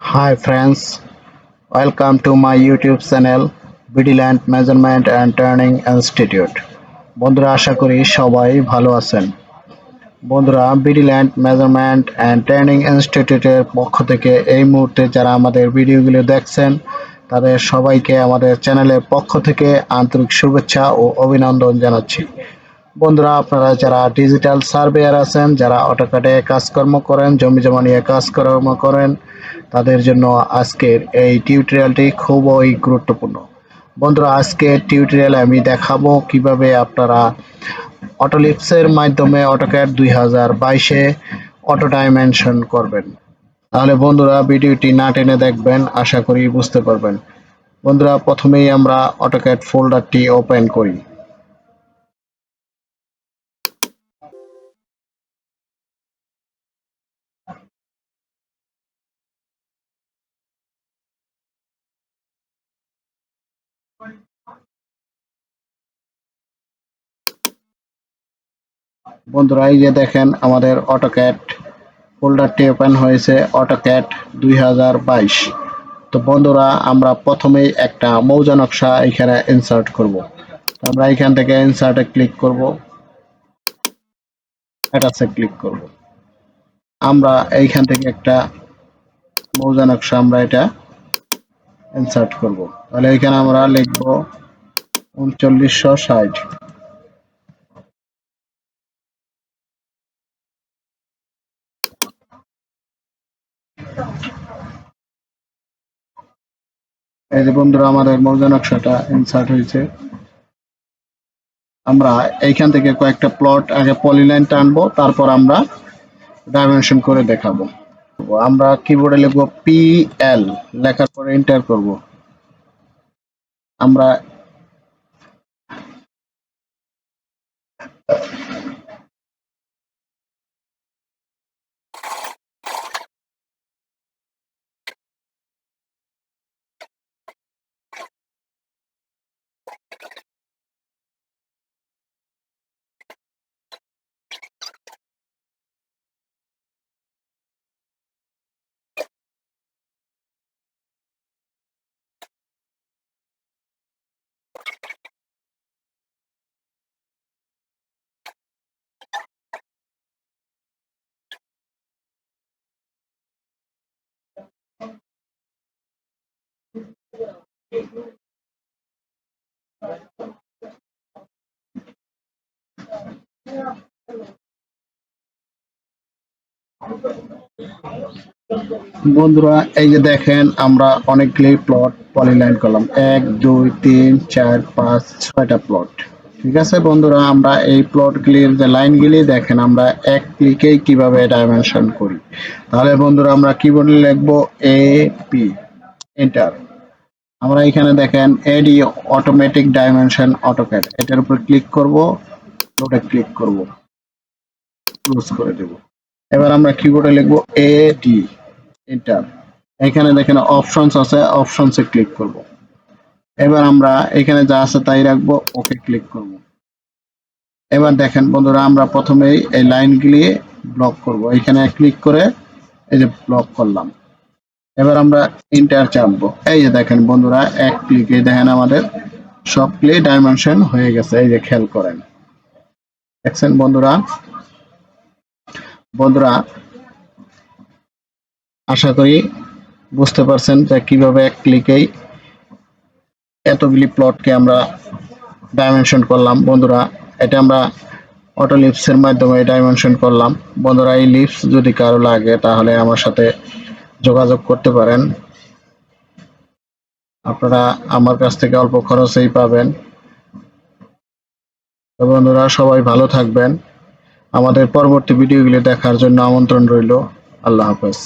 Hi friends, welcome to my YouTube channel Vigilant Measurement and Turning Institute. বন্ধুরা আশা করি সবাই ভালো আছেন বন্ধুরা বিডিল্যান্ড মেজারমেন্ট অ্যান্ড ট্রেনিং ইনস্টিটিউটের পক্ষ থেকে এই মুহূর্তে যারা আমাদের ভিডিওগুলো দেখছেন তাদের সবাইকে আমাদের চ্যানেলের পক্ষ থেকে আন্তরিক শুভেচ্ছা ও অভিনন্দন জানাচ্ছি বন্ধুরা, আপনারা যারা ডিজিটাল সার্ভেয়ার আছেন, যারা অটোকাটে কাজকর্ম করেন জমি জমা নিয়ে কাজকর্ম করেন, তাদের জন্য আজকের এই টিউটোরিয়ালটি খুবই গুরুত্বপূর্ণ। বন্ধুরা আজকে টিউটোরিয়ালে আমি দেখাবো কীভাবে আপনারা অটোলিপসের মাধ্যমে অটোক্যাড দুই হাজার বাইশে অটো ডাইমেনশন করবেন। তাহলে বন্ধুরা, ভিডিওটি না টেনে দেখবেন, আশা করি বুঝতে পারবেন। বন্ধুরা, প্রথমেই আমরা অটোক্যাড ফোল্ডারটি ওপেন করি। বন্ধুরা, এই যে দেখেন আমাদের অটোক্যাট ফোল্ডারটি ওপেন হয়েছে অটোক্যাট দুই হাজার বাইশ। তো বন্ধুরা, আমরা প্রথমেই একটা মৌজা নকশা এখানে ইনসার্ট করব। আমরা এখান থেকে ইনসার্টে ক্লিক করব। অ্যাটাচে ক্লিক করব। আমরা এইখান থেকে একটা মৌজা নকশা আমরা এটা ইনসার্ট করব। তাহলে এখানে আমরা লিখব উনচল্লিশশো ষাট। এই যে বন্ধুরা, আমাদের মৌজা নকশাটা ইনসার্ট হয়েছে। আমরা এইখান থেকে কয়েকটা প্লট আগে পলিলাইন টানবো, তারপর আমরা ডাইমেনশন করে দেখাবো। আমরা কিবোর্ডে লিখব পি এল লেখার পরে এন্টার করব। আমরা বন্ধুরা, এই যে দেখেন, আমরা অনেকগুলি প্লট পলিলাইন করলাম। এক, দুই, তিন, চার, পাঁচ, ছয়টা প্লট ঠিক আছে বন্ধুরা, আমরা এই প্লটগুলির যে লাইনগুলি দেখেন, আমরা এক ক্লিকেই কীভাবে ডাইমেনশন করি। তাহলে বন্ধুরা, আমরা কিবোর্ডে লিখব? এ পি এন্টার আমরা এখানে দেখেন এডি অটোমেটিক ডাইমেনশন অটোক্যাড এটার উপর ক্লিক করব ওটা ক্লিক করব। ক্লোজ করে দেব। এবার আমরা কিবোর্ডে লিখব এ ডি এন্টার এখানে দেখেন অপশনস আছে অপশনসে ক্লিক করব। এবার আমরা এখানে যা আছে তাই রাখব, ওকে ক্লিক করব। এবার দেখেন বন্ধুরা, আমরা প্রথমেই এই লাইনগুলি ব্লক করব। এখানে ক্লিক করে এই যে ব্লক করলাম। এবার আমরা ইন্টার চাপবো। এই যে দেখেন বন্ধুরা, এক ক্লিকে দেখেন আমাদের সবগুলি ডাইমেনশন হয়ে গেছে। এই যে খেয়াল করেন। দেখছেন বন্ধুরা? বন্ধুরা, আশা করি বুঝতে পারছেন যে কীভাবে এক ক্লিকেই এতগুলি প্লটকে আমরা ডাইমেনশন করলাম। বন্ধুরা, এটা আমরা অটো লিপসের মাধ্যমে ডাইমেনশন করলাম। বন্ধুরা, এই লিপস যদি কারও লাগে, তাহলে আমার সাথে যোগাযোগ করতে পারেন। আপনারা আমার কাছ থেকে অল্প খরচেই পাবেন। বন্ধুরা, সবাই ভালো থাকবেন। আমাদের পরবর্তী ভিডিওগুলি দেখার জন্য আমন্ত্রণ রইল। আল্লাহ হাফেজ।